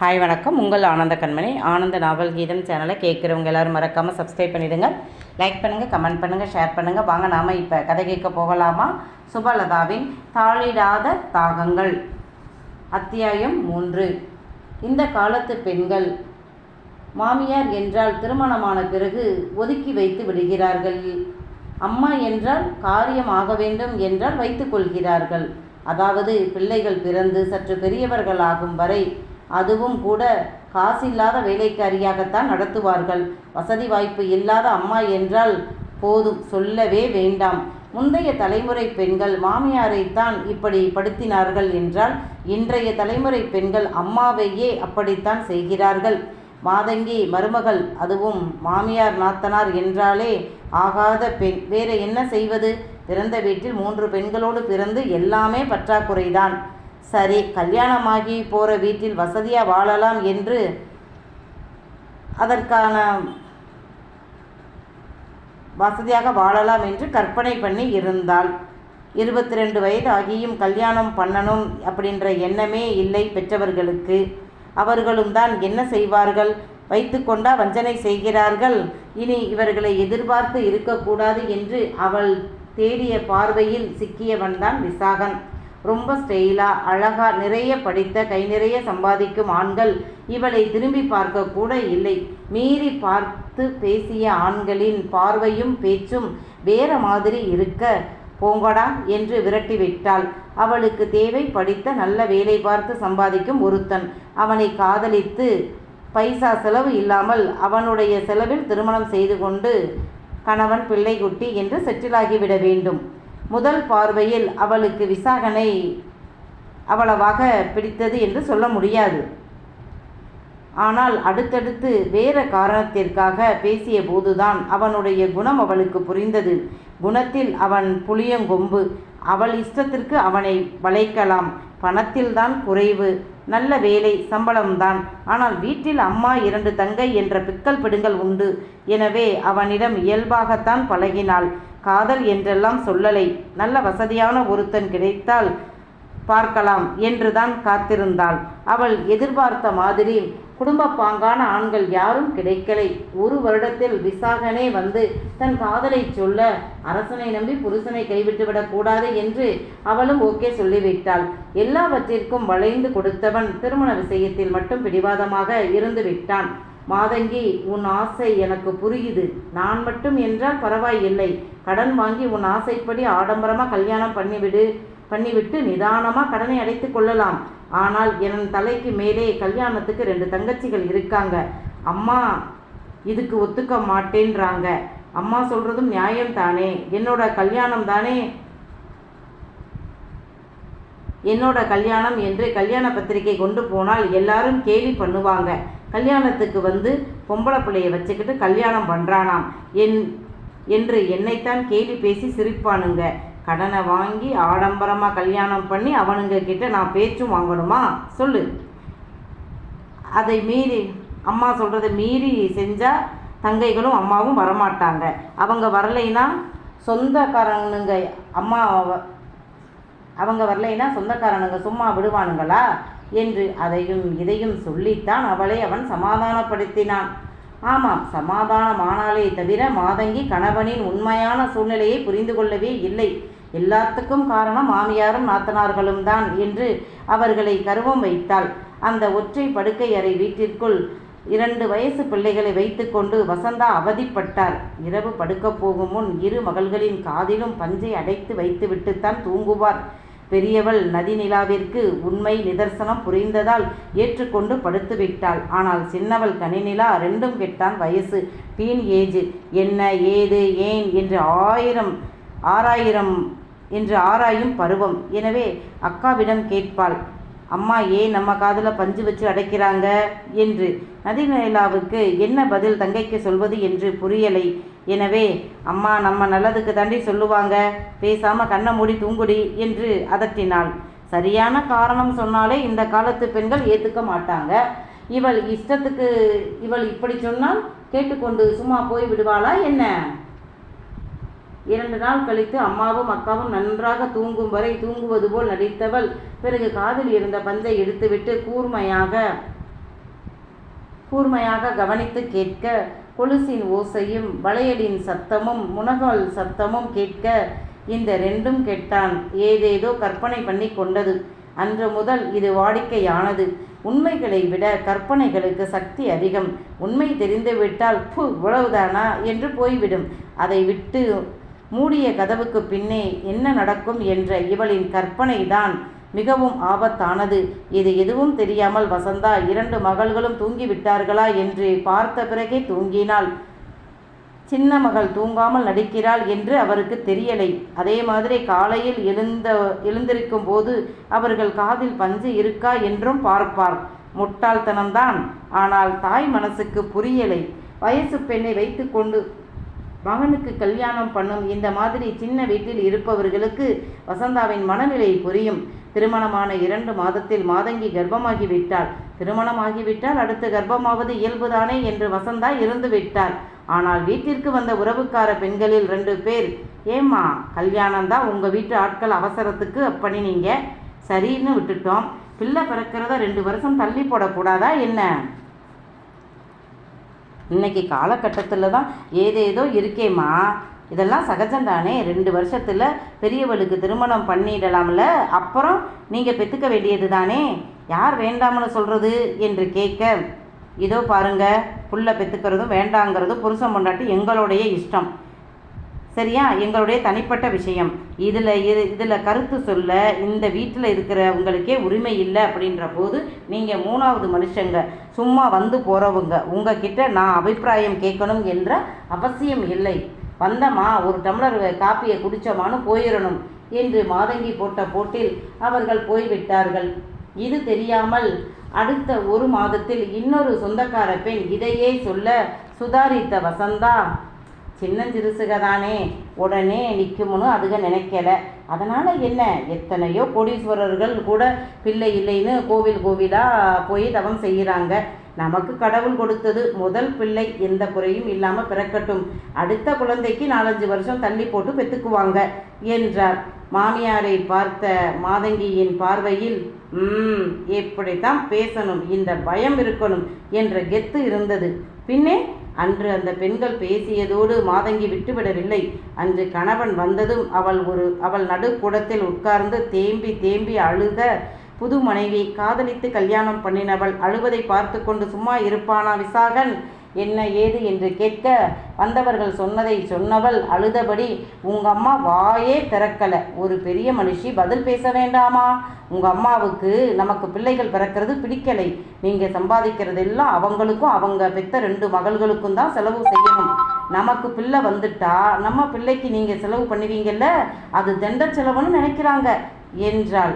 Hi வணக்கம். உங்கள் ஆனந்த கண்மணி. ஆனந்த நாவல் கீதம் சேனலை கேட்குறவங்க எல்லோரும் மறக்காமல் சப்ஸ்கிரைப் பண்ணிவிடுங்க லைக் பண்ணுங்கள் கமெண்ட் பண்ணுங்கள் ஷேர் பண்ணுங்கள் வாங்க நாம் இப்போ கதை கேட்க போகலாமா? சுபலதாவின் தாளிடாத தாகங்கள். அத்தியாயம் மூன்று. இந்த காலத்து பெண்கள் மாமியார் என்றால் திருமணமான பிறகு ஒதுக்கி வைத்து விடுகிறார்கள். அம்மா என்றால் காரியம் ஆக வேண்டும் என்றால் வைத்துக்கொள்கிறார்கள் அதாவது பிள்ளைகள் பிறந்து சற்று பெரியவர்களாகும் வரை அதுவும் கூட காசில்லாத வேலைக்காரியாகத்தான் நடத்துவார்கள். வசதி வாய்ப்பு இல்லாத அம்மா என்றால் போதும் சொல்லவே வேண்டாம். முந்தைய தலைமுறை பெண்கள் மாமியாரைத்தான் இப்படி படுத்தினார்கள் என்றால் இன்றைய தலைமுறை பெண்கள் அம்மாவையே அப்படித்தான் செய்கிறார்கள். மாதங்கி மருமகள் அதுவும் மாமியார் நாத்தனார் என்றாலே ஆகாத பெண். வேற என்ன செய்வது? பிறந்த வீட்டில் மூன்று பெண்களோடு பிறந்து எல்லாமே பற்றாக்குறைதான். சரி கல்யாணமாகி போகிற வீட்டில் வசதியாக வாழலாம் என்று அதற்கான வசதியாக வாழலாம் என்று கற்பனை பண்ணி இருந்தாள். இருபத்தி ரெண்டு வயது ஆகியும் கல்யாணம் பண்ணணும் அப்படின்ற எண்ணமே இல்லை பெற்றவர்களுக்கு. அவர்களும் தான் என்ன செய்வார்கள்? வைத்துக்கொண்டா வஞ்சனை செய்கிறார்கள். இனி இவர்களை எதிர்பார்த்து இருக்கக்கூடாது என்று அவள் தேடிய பார்வையில் சிக்கியவன்தான் விசாகன். ரொம்ப ஸ்டெயிலா அழகா நிறைய படித்த கை நிறைய சம்பாதிக்கும் ஆண்கள் இவளை திரும்பி பார்க்க கூட இல்லை. மீறி பார்த்து பேசிய ஆண்களின் பார்வையும் பேச்சும் வேற மாதிரி இருக்க போங்கடா என்று விரட்டிவிட்டாள் அவளுக்கு தேவை படித்த நல்ல வேலை பார்த்து சம்பாதிக்கும் ஒருத்தன். அவனை காதலித்து பைசா செலவு இல்லாமல் அவனுடைய செலவில் திருமணம் செய்து கொண்டு கணவன் பிள்ளைக்குட்டி என்று செட்டிலாகிவிட வேண்டும். முதல் பார்வையில் அவளுக்கு விசாகனை அவ்வளவாக பிடித்தது என்று சொல்ல முடியாது. ஆனால் அடுத்தடுத்து வேற காரணத்திற்காக பேசிய போதுதான் அவனுடைய குணம் அவளுக்கு புரிந்தது. குணத்தில் அவன் புளியங்கொம்பு அவள் இஷ்டத்திற்கு அவனை வளைக்கலாம். பணத்தில்தான் குறைவு. நல்ல வேலை சம்பளம்தான். ஆனால் வீட்டில் அம்மா இரண்டு தங்கை என்ற பிக்கல் பிடுங்கள் உண்டு. எனவே அவனிடம் இயல்பாகத்தான் பழகினாள். காதல் என்றெல்லாம் சொல்லலை. நல்ல வசதியான ஒருத்தன் கிடைத்தால் பார்க்கலாம் என்றுதான் காத்திருந்தாள். அவள் எதிர்பார்த்த மாதிரி குடும்ப பாங்கான ஆண்கள் யாரும் கிடைக்கலை. ஒரு வருடத்தில் விசாகனே வந்து தன் காதலை சொல்ல அரசனை நம்பி புருஷனை கைவிட்டுவிடக் கூடாது என்று அவளும் ஓகே சொல்லிவிட்டாள். எல்லாவற்றிற்கும் வளைந்து கொடுத்தவன் திருமண விஷயத்தில் மட்டும் பிடிவாதமாக இருந்து விட்டான் மாதங்கி உன் ஆசை எனக்கு புரியுது. நான் மட்டும் என்றால் பரவாயில்லை. கடன் வாங்கி உன் ஆசைப்படி ஆடம்பரமாக கல்யாணம் பண்ணிவிடு பண்ணிவிட்டு நிதானமாக கடனை அடைத்து கொள்ளலாம். ஆனால் என் தலைக்கு மேலே கல்யாணத்துக்கு ரெண்டு தங்கச்சிகள் இருக்காங்க. அம்மா இதுக்கு ஒத்துக்க மாட்டேன்றாங்க. அம்மா சொல்கிறதும் நியாயம் தானே? என்னோட கல்யாணம் தானே? என்னோட கல்யாணம் என்று கல்யாண பத்திரிகை கொண்டு போனால் எல்லாரும் கேலி பண்ணுவாங்க. கல்யாணத்துக்கு வந்து பொம்பளை பிள்ளைய வச்சுக்கிட்டு கல்யாணம் பண்ணுறானாம் என் என்று என்னைத்தான் கேலி பேசி சிரிப்பானுங்க. கடனை வாங்கி ஆடம்பரமாக கல்யாணம் பண்ணி அவனுங்க கிட்ட நான் பேச்சும் வாங்கணுமா? சொல்லு. அதை மீறி அம்மா சொல்கிறத மீறி செஞ்சால் தங்கைகளும் அம்மாவும் வரமாட்டாங்க. அவங்க வரலைன்னா சொந்தக்காரனுங்க அம்மா அவங்க வரலைன்னா சொந்தக்காரனுங்க சும்மா விடுவானுங்களா? என்று அதையும் இதையும் சொல்லித்தான் அவளை அவன் சமாதானப்படுத்தினான். ஆமாம் சமாதானமானாலே தவிர மாதங்கி கணவனின் உண்மையான சூழ்நிலையை புரிந்து கொள்ளவே இல்லை. எல்லாத்துக்கும் காரணம் மாமியாரும் நாத்தனார்களும் தான் என்று அவர்களை கருவம் வைத்தாள். அந்த ஒற்றை படுக்கை அறை வீட்டிற்குள் இரண்டு வயசு பிள்ளைகளை வைத்துக்கொண்டு வசந்தா அவதிப்பட்டார் இரவு படுக்கப் போகும் முன் இரு மகள்களின் காதிலும் பஞ்சை அடைத்து வைத்துவிட்டுத்தான் தூங்குவார். பெரியவள் நதிநிலாவிற்கு உண்மை நிதர்சனம் புரிந்ததால் ஏற்றுக்கொண்டு படுத்துவிட்டாள். ஆனால் சின்னவள் கனிநிலா ரெண்டும் கெட்டான் வயசு. Teenage. என்ன ஏது ஏன் என்று ஆயிரம் ஆறாயிரம் என்று ஆராயும் பருவம். எனவே அக்காவிடம் கேட்பாள் அம்மா ஏன் நம்ம காதில் பஞ்சு வச்சு அடைக்கிறாங்க? என்று நதிநிலாவுக்கு என்ன பதில் தங்கைக்கு சொல்வது என்று புரியலை. எனவே அம்மா நம்ம நல்லதுக்கு தாண்டி சொல்லுவாங்க. பேசாம கண்ணை மூடி தூங்குடி என்று அதட்டினாள். சரியான காரணம் சொன்னாலே இந்த காலத்து பெண்கள் ஏற்றுக்க மாட்டாங்க. இவள் இஷ்டத்துக்கு இவள் இப்படி சொன்னால் கேட்டுக்கொண்டு சும்மா போய் விடுவாளா என்ன? இரண்டு நாள் கழித்து அம்மாவும் அக்காவும் நன்றாக தூங்கும் வரை தூங்குவது போல் நடித்தவள். பிறகு காதில் இருந்த பந்தை எடுத்துவிட்டு கூர்மையாக கூர்மையாக கவனித்து கேட்க கொலுசின் ஓசையும் வளையலின் சத்தமும் முனகால் சத்தமும் கேட்க இந்த ரெண்டும் கெட்டான். ஏதேதோ கற்பனை பண்ணி கொண்டது. அன்று முதல் இது வாடிக்கையானது. உண்மைகளை விட கற்பனைகளுக்கு சக்தி அதிகம். உண்மை தெரிந்துவிட்டால் பு இவ்வளவுதானா? என்று போய்விடும். அதை விட்டு மூடிய கதவுக்கு பின்னே என்ன நடக்கும் என்ற இவளின் கற்பனைதான் மிகவும் ஆபத்தானது. இது எதுவும் தெரியாமல் வசந்தா இரண்டு மகள்களும் தூங்கிவிட்டார்களா என்று பார்த்த பிறகே தூங்கினாள். சின்ன மகள் தூங்காமல் நடிக்கிறாள் என்று அவருக்கு தெரியலை. அதே மாதிரி காலையில் எழுந்த எழுந்திருக்கும் போது அவர்கள் காதில் பஞ்சு இருக்கா என்றும் பார்ப்பார். முட்டாள்தனம்தான். ஆனால் தாய் மனசுக்கு புரியலை. வயசு பெண்ணை வைத்துக்கொண்டு மகனுக்கு கல்யாணம் பண்ணும் இந்த மாதிரி சின்ன வீட்டில் இருப்பவர்களுக்கு வசந்தாவின் மனநிலை புரியும். திருமணமான இரண்டு மாதத்தில் மாதங்கி கர்ப்பமாகிவிட்டாள். திருமணமாகிவிட்டால் அடுத்து கர்ப்பமாவது இயல்புதானே என்று வசந்தா இருந்து விட்டாள் ஆனால் வீட்டிற்கு வந்த உறவுக்கார பெண்களில் ரெண்டு பேர். ஏம்மா கல்யாணம் தான் உங்கள் வீட்டு ஆட்கள் அவசரத்துக்கு பண்ணினீங்க சரின்னு விட்டுட்டோம். பிள்ளை பிறக்கிறத ரெண்டு வருஷம் தள்ளி போடக்கூடாதா என்ன? இன்னைக்கு காலகட்டத்தில் தான் ஏதேதோ இருக்கேம்மா. இதெல்லாம் சகஜம் தானே ரெண்டு வருஷத்தில் பெரியவளுக்கு திருமணம் பண்ணிடலாம்ல. அப்புறம் நீங்கள் பெற்றுக்க வேண்டியது தானே யார் வேண்டாம்னு சொல்கிறது என்று கேட்க இதோ பாருங்க புள்ள பெற்றுக்கிறதும் வேண்டாங்கிறதும் புருஷன் பொண்டாட்டி எங்களுடைய இஷ்டம். சரியா? எங்களுடைய தனிப்பட்ட விஷயம். இதில் இரு இதில் கருத்து சொல்ல இந்த வீட்டில் இருக்கிறவங்களுக்கே உரிமை இல்லை அப்படின்ற போது நீங்கள் மூணாவது மனுஷங்க. சும்மா வந்து போகிறவங்க உங்ககிட்ட நான் அபிப்பிராயம் கேட்கணும் என்ற அவசியம் இல்லை. வந்தம்மா ஒரு டம்ளர் காப்பியை குடித்தோமான்னு போயிடணும் என்று மாதங்கி போட்ட போட்டில் அவர்கள் போய்விட்டார்கள். இது தெரியாமல் அடுத்த ஒரு மாதத்தில் இன்னொரு சொந்தக்கார பெண் இதையே சொல்ல சுதாரித்த வசந்தா சின்னஞ்சிறுசுக தானே உடனே நிற்கும்னு அதுக நினைக்கல. அதனால் என்ன? எத்தனையோ கோடீஸ்வரர்கள் கூட பிள்ளை இல்லைன்னு கோவில் கோவிலாக போய் தவம் செய்கிறாங்க நமக்கு கடவுள் கொடுத்தது முதல் பிள்ளை எந்த குறையும் இல்லாமல் பிறக்கட்டும். அடுத்த குழந்தைக்கு நாலஞ்சு வருஷம் தள்ளி போட்டு பெற்றுக்குவாங்க என்றார். மாமியாரை பார்த்த மாதங்கியின் பார்வையில் ம் எப்படித்தான் பேசணும். இந்த பயம் இருக்கணும் என்ற கெத்து இருந்தது. பின்னே அன்று அந்த பெண்கள் பேசியதோடு மாதங்கி விட்டுவிடவில்லை. அன்று கணவன் வந்ததும் அவள் ஒரு அவள் நடுக்கூடத்தில் உட்கார்ந்து தேம்பி தேம்பி அழுக புது மனைவி காதலித்து கல்யாணம் பண்ணினவள் அழுவதை பார்த்து கொண்டு சும்மா இருப்பானா விசாகன்? என்ன ஏது என்று கேட்க வந்தவர்கள் சொன்னதை சொன்னவள் அழுதபடி உங்க அம்மா வாயே திறக்கல. ஒரு பெரிய மனுஷி பதில் பேச வேண்டாமா? உங்க அம்மாவுக்கு நமக்கு பிள்ளைகள் பிறக்கிறது பிடிக்கலை. நீங்க சம்பாதிக்கிறதெல்லாம் அவங்களுக்கும் அவங்க பெத்த ரெண்டு மகள்களுக்கும் தான் செலவு செய்யணும். நமக்கு பிள்ளை வந்துட்டா நம்ம பிள்ளைக்கு நீங்க செலவு பண்ணுவீங்கல்ல? அது தண்ட செலவுன்னு நினைக்கிறாங்க. என்றாள்.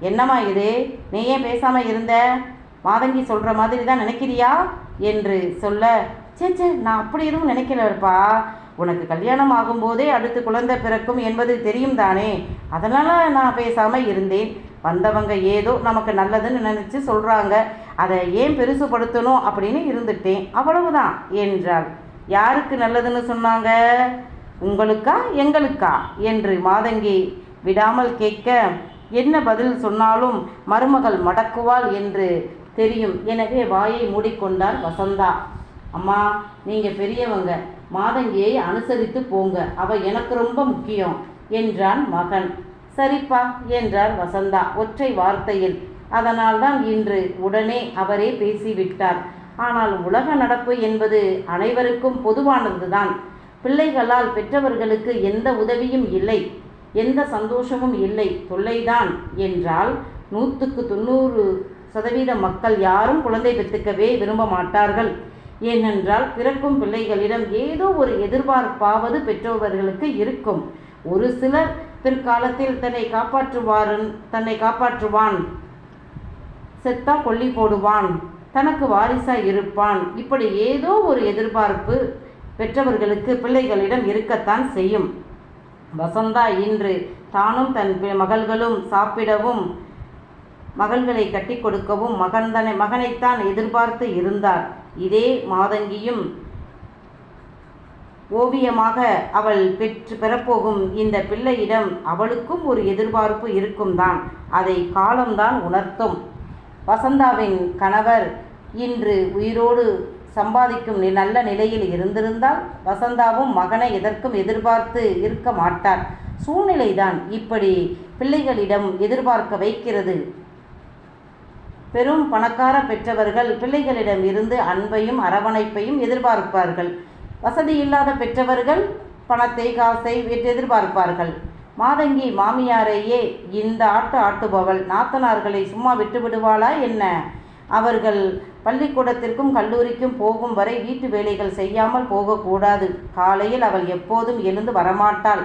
என்னம்மா இது? நீ ஏன் பேசாம இருந்த? மாதங்கி சொல்ற மாதிரி தான் நினைக்கிறியா? என்று சொல்ல சே சே நான் அப்படி எதுவும் நினைக்கலப்பா. உனக்கு கல்யாணம் ஆகும்போதே அடுத்து குழந்தை பிறக்கும் என்பது தெரியும் தானே. அதனால் நான் பேசாமல் இருந்தேன். வந்தவங்க ஏதோ நமக்கு நல்லதுன்னு நினச்சி சொல்கிறாங்க அதை ஏன் பெருசுபடுத்தணும் அப்படின்னு இருந்துட்டேன். அவ்வளவுதான் என்றாள். யாருக்கு நல்லதுன்னு சொன்னாங்க? உங்களுக்கா எங்களுக்கா? என்று மாதங்கி விடாமல் கேட்க என்ன பதில் சொன்னாலும் மருமகள் மடக்குவாள் என்று தெரியும். எனவே வாயை மூடிக்கொண்டார் வசந்தா. அம்மா நீங்கள் பெரியவங்க. மாதங்கியை அனுசரித்து போங்க. அவ எனக்கு ரொம்ப முக்கியம் என்றான் மகன். சரிப்பா என்றார் வசந்தா ஒற்றை வார்த்தையில். அதனால்தான் இன்று உடனே அவரே பேசிவிட்டார். ஆனால் உலக நடப்பு என்பது அனைவருக்கும் பொதுவானதுதான். பிள்ளைகளால் பெற்றவர்களுக்கு எந்த உதவியும் இல்லை. எந்த சந்தோஷமும் இல்லை. தொல்லைதான் என்றால் நூற்றுக்கு தொண்ணூறு சதவீத மக்கள் யாரும் குழந்தை பெற்றுக்கவே விரும்ப மாட்டார்கள். ஏனென்றால் பிறக்கும் பிள்ளைகளிடம் ஏதோ ஒரு எதிர்பார்ப்பாவது பெற்றோர்களுக்கு இருக்கும். ஒரு சிலர் பிற்காலத்தில் தன்னை காப்பாற்றுவாரன் தன்னை காப்பாற்றுவான் செத்தா கொல்லி போடுவான் தனக்கு வாரிசா இருப்பான். இப்படி ஏதோ ஒரு எதிர்பார்ப்பு பெற்றவர்களுக்கு பிள்ளைகளிடம் இருக்கத்தான் செய்யும். வசந்தா இன்று தானும் தன் மகள்களும் சாப்பிடவும் மகள்களை கட்டி கொடுக்கவும் மகன்தனை மகனைத்தான் எதிர்பார்த்து இருந்தார். இதே மாதங்கியும் ஓவியமாக அவள் பெற்று பெறப்போகும் இந்த பிள்ளையிடம் அவளுக்கும் ஒரு எதிர்பார்ப்பு இருக்கும் தான் அதை காலம்தான் உணர்த்தும். வசந்தாவின் கணவர் இன்று உயிரோடு சம்பாதிக்கும் நல்ல நிலையில் இருந்திருந்தால் வசந்தாவும் மகனை எதற்கும் எதிர்பார்த்து இருக்க மாட்டார். சூழ்நிலைதான் இப்படி பிள்ளைகளிடம் எதிர்பார்க்க வைக்கிறது. பெரும் பணக்கார பெற்றவர்கள் பிள்ளைகளிடம் இருந்து அன்பையும் அரவணைப்பையும் எதிர்பார்ப்பார்கள். வசதி இல்லாத பெற்றவர்கள் பணத்தை காசை எதிர்பார்ப்பார்கள். மாதங்கி மாமியாரையே இந்த ஆட்டு ஆட்டுபவள் நாத்தனார்களை சும்மா விட்டு விடுவாளா என்ன? அவர்கள் பள்ளிக்கூடத்திற்கும் கல்லூரிக்கும் போகும் வரை வீட்டு வேலைகள் செய்யாமல் போகக்கூடாது. காலையில் அவள் எப்போதும் எழுந்து வரமாட்டாள்.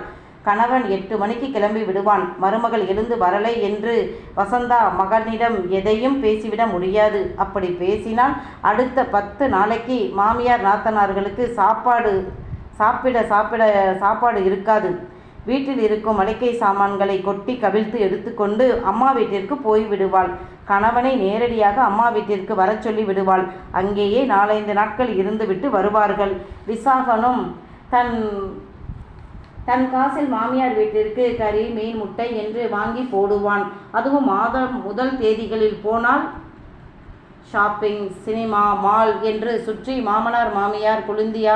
கணவன் எட்டு மணிக்கு கிளம்பி விடுவான். மருமகள் எழுந்து வரலை என்று வசந்தா மகனிடம் எதையும் பேசிவிட முடியாது. அப்படி பேசினால் அடுத்த பத்து நாளைக்கு மாமியார் நாத்தனார்களுக்கு சாப்பாடு சாப்பிட சாப்பிட சாப்பாடு இருக்காது. வீட்டில் இருக்கும் மளிகை சாமான்களை கொட்டி கவிழ்த்து எடுத்துக்கொண்டு அம்மா வீட்டிற்கு போய் விடுவாள். கணவனை நேரடியாக அம்மா வீட்டிற்கு வரச் சொல்லி விடுவாள். அங்கேயே நாலைந்து நாட்கள் இருந்துவிட்டு வருவார்கள். விசாகனும் தன் தன் காசில் மாமியார் வீட்டிற்கு கறி மீன் முட்டை என்று வாங்கி போடுவான். அதுவும் மாதம் முதல் தேதிகளில் போனால் ஷாப்பிங் சினிமா மால் என்று சுற்றி மாமனார் மாமியார் குளிந்தியா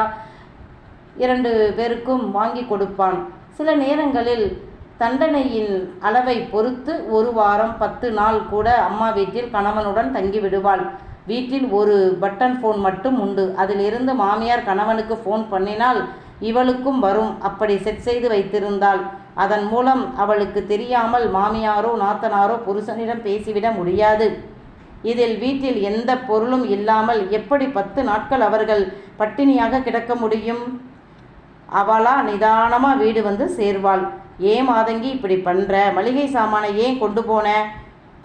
இரண்டு பேருக்கும் வாங்கி கொடுப்பான். சில நேரங்களில் தண்டனையின் அளவை பொறுத்து ஒரு வாரம் பத்து நாள் கூட அம்மா வீட்டில் கணவனுடன் தங்கிவிடுவாள் வீட்டில் ஒரு பட்டன் ஃபோன் மட்டும் உண்டு. அதிலிருந்து மாமியார் கணவனுக்கு ஃபோன் பண்ணினால் இவளுக்கும் வரும். அப்படி செட் செய்து வைத்திருந்தாள் அதன் மூலம் அவளுக்கு தெரியாமல் மாமியாரோ நாத்தனாரோ புருஷனிடம் பேசிவிட முடியாது. இதில் வீட்டில் எந்த பொருளும் இல்லாமல் எப்படி பத்து நாட்கள் அவர்கள் பட்டினியாக கிடக்க முடியும்? அவளா நிதானமாக வீடு வந்து சேர்வாள். ஏன் மாதங்கி இப்படி பண்ணுற மளிகை சாமானை ஏன் கொண்டு போன?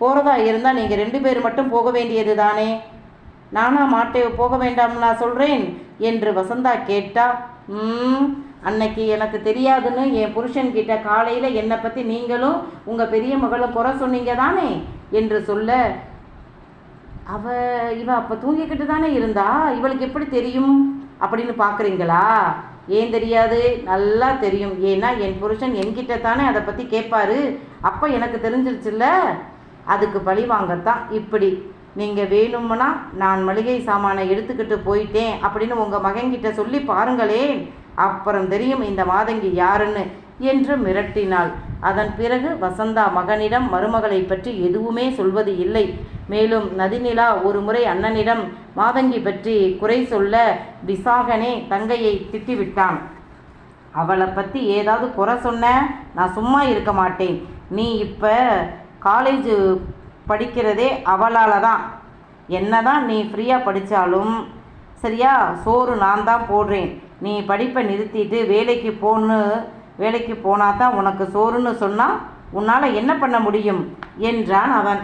போகிறதா இருந்தால் நீங்கள் ரெண்டு பேர் மட்டும் போக வேண்டியது தானே நானா மாட்டே போக வேண்டாம் நான் சொல்கிறேன் என்று வசந்தா கேட்டா ம் அன்னைக்கு எனக்கு தெரியாதுன்னு என் புருஷன்கிட்ட காலையில் என்னை பற்றி நீங்களும் உங்கள் பெரிய மகளும் குறை சொன்னீங்க தானே? என்று சொல்ல அவ இவ அப்போ தூங்கிக்கிட்டு தானே இருந்தா? இவளுக்கு எப்படி தெரியும்? அப்படின்னு பார்க்குறீங்களா ஏன் தெரியாது? நல்லா தெரியும். ஏன்னா என் புருஷன் என்கிட்ட தானே அதை பற்றி கேட்பாரு அப்போ எனக்கு தெரிஞ்சிருச்சுல்ல? அதுக்கு பழி வாங்கத்தான். இப்படி நீங்கள் வேணும்னா நான் மளிகை சாமானை எடுத்துக்கிட்டு போயிட்டேன் அப்படின்னு உங்கள் மகன்கிட்ட சொல்லி பாருங்களேன். அப்புறம் தெரியும் இந்த மாதங்கி யாருன்னு என்று மிரட்டினாள். அதன் பிறகு வசந்தா மகனிடம் மருமகளை பற்றி எதுவுமே சொல்வது இல்லை. மேலும் நதிநிலா ஒரு முறை அண்ணனிடம் மாதங்கி பற்றி குறை சொல்ல விசாகனே தங்கையை திட்டிவிட்டான். அவளை பற்றி ஏதாவது குறை சொன்ன? நான் சும்மா இருக்க மாட்டேன். நீ இப்போ காலேஜு படிக்கிறதே அவளால் தான் என்ன தான் நீ ஃப்ரீயாக படித்தாலும் சரியா? சோறு நான் தான் போடுறேன். நீ படிப்பை நிறுத்திட்டு வேலைக்கு போன்னு வேலைக்கு போனால் தான் உனக்கு சோறுன்னு சொன்னால் உன்னால் என்ன பண்ண முடியும்? என்றான் அவன்.